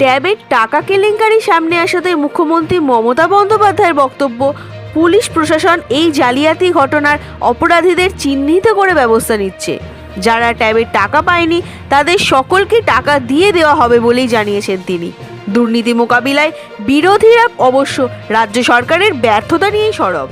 ট্যাবের টাকা কেলেঙ্কারি সামনে আসাতে মুখ্যমন্ত্রী মমতা বন্দ্যোপাধ্যায়ের বক্তব্য, পুলিশ প্রশাসন এই জালিয়াতি ঘটনার অপরাধীদের চিহ্নিত করে ব্যবস্থা নিচ্ছে। যারা ট্যাবের টাকা পায়নি, তাদের সকলকে টাকা দিয়ে দেওয়া হবে বলেই জানিয়েছেন তিনি। দুর্নীতি মোকাবিলায় বিরোধীরা অবশ্য রাজ্য সরকারের ব্যর্থতা নিয়েই সরব।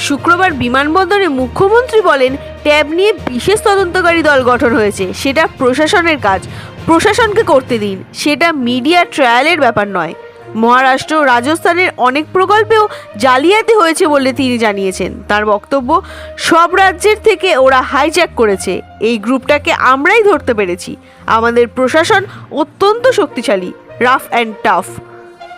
শুক্রবার বিমানবন্দরে মুখ্যমন্ত্রী বলেন, ট্যাব নিয়ে বিশেষ তদন্তকারী দল গঠন হয়েছে। সেটা প্রশাসনের কাজ। প্রশাসনকে করতে দিন। সেটা মিডিয়া ট্রায়ালের ব্যাপার নয়। মহারাষ্ট্র রাজস্থানের অনেক প্রকল্পেও জালিয়াতি হয়েছে বলে তিনি জানিয়েছেন। তার বক্তব্য, সব রাজ্যের থেকে ওরা হাইজ্যাক করেছে। এই গ্রুপটাকে আমরাই ধরতে পেরেছি। আমাদের প্রশাসন অত্যন্ত শক্তিশালী রাফ অ্যান্ড টাফ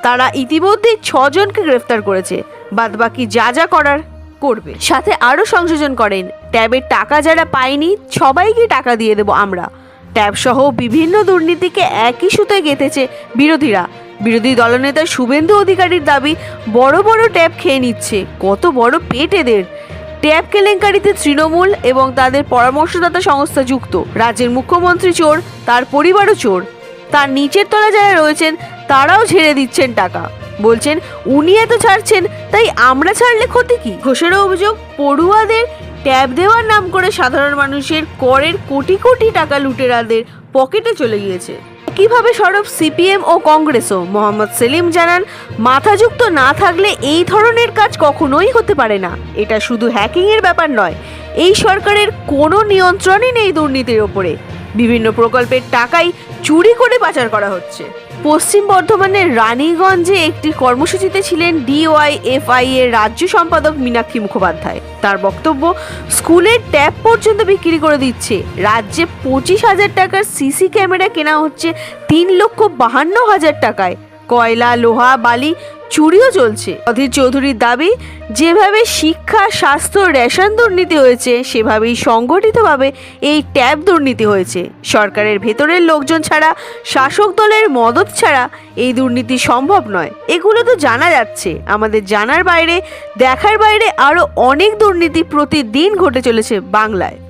তারা ইতিমধ্যেই ছজনকে গ্রেফতার করেছে। বাদবাকি যা যা করার করবে। সাথে আরও সংযোজন করেন। ট্যাবের টাকা যারা পায়নি, সবাইকে টাকা দিয়ে দেবো আমরা। ট্যাব সহ বিভিন্ন দুর্নীতিকে একই সুতে গেঁথেছে বিরোধীরা। বিরোধী দলনেতা শুভেন্দু অধিকারীর দাবি, বড় বড় ট্যাব খেয়ে নিচ্ছে, কত বড় পেট এদের। ট্যাব কেলেঙ্কারিতে তৃণমূল এবং তাদের পরামর্শদাতা সংস্থা যুক্ত। রাজ্যের মুখ্যমন্ত্রী চোর, তার পরিবারও চোর। তার নিচের তলা যারা রয়েছেন, তারাও ঝেড়ে দিচ্ছেন টাকা। বলছেন, উনি এত ছাড়ছেন, তাই আমরা ছাড়লে ক্ষতি কি? ঘোষেরও অভিযোগ, পড়ুয়াদের ট্যাব দেওয়ার নাম করে সাধারণ মানুষের করের কোটি কোটি টাকা লুটেরাদের পকেটে চলে গিয়েছে। কীভাবে সরব সিপিএম ও কংগ্রেসও? মোহাম্মদ সেলিম জানান, মাথাযুক্ত না থাকলে এই ধরনের কাজ কখনোই হতে পারে না। এটা শুধু হ্যাকিংয়ের ব্যাপার নয়। এই সরকারের কোনো নিয়ন্ত্রণই নেই দুর্নীতির ওপরে। বিভিন্ন প্রকল্পের টাকাই চুরি করে পাচার করা হচ্ছে। পশ্চিম বর্ধমানের রানীগঞ্জে একটি কর্মসূচিতে ছিলেন ডিওয়াইএফআই এর রাজ্য সম্পাদক মীনাক্ষী মুখোপাধ্যায়। তার বক্তব্য, স্কুলের ট্যাপ পর্যন্ত বিক্রি করে দিচ্ছে। রাজ্যে পঁচিশ হাজার টাকার সিসি ক্যামেরা কেনা হচ্ছে তিন লক্ষ বাহান্ন হাজার টাকায়। কয়লা, লোহা, বালি চুরিও চলছে। অধীর চৌধুরীর দাবি, যেভাবে শিক্ষা, স্বাস্থ্য, রেশন দুর্নীতি হয়েছে, সেভাবেই সংগঠিতভাবে এই ট্যাব দুর্নীতি হয়েছে। সরকারের ভেতরের লোকজন ছাড়া, শাসক দলের মদত ছাড়া এই দুর্নীতি সম্ভব নয়। এগুলো তো জানা যাচ্ছে। আমাদের জানার বাইরে, দেখার বাইরে আরও অনেক দুর্নীতি প্রতিদিন ঘটে চলেছে বাংলায়।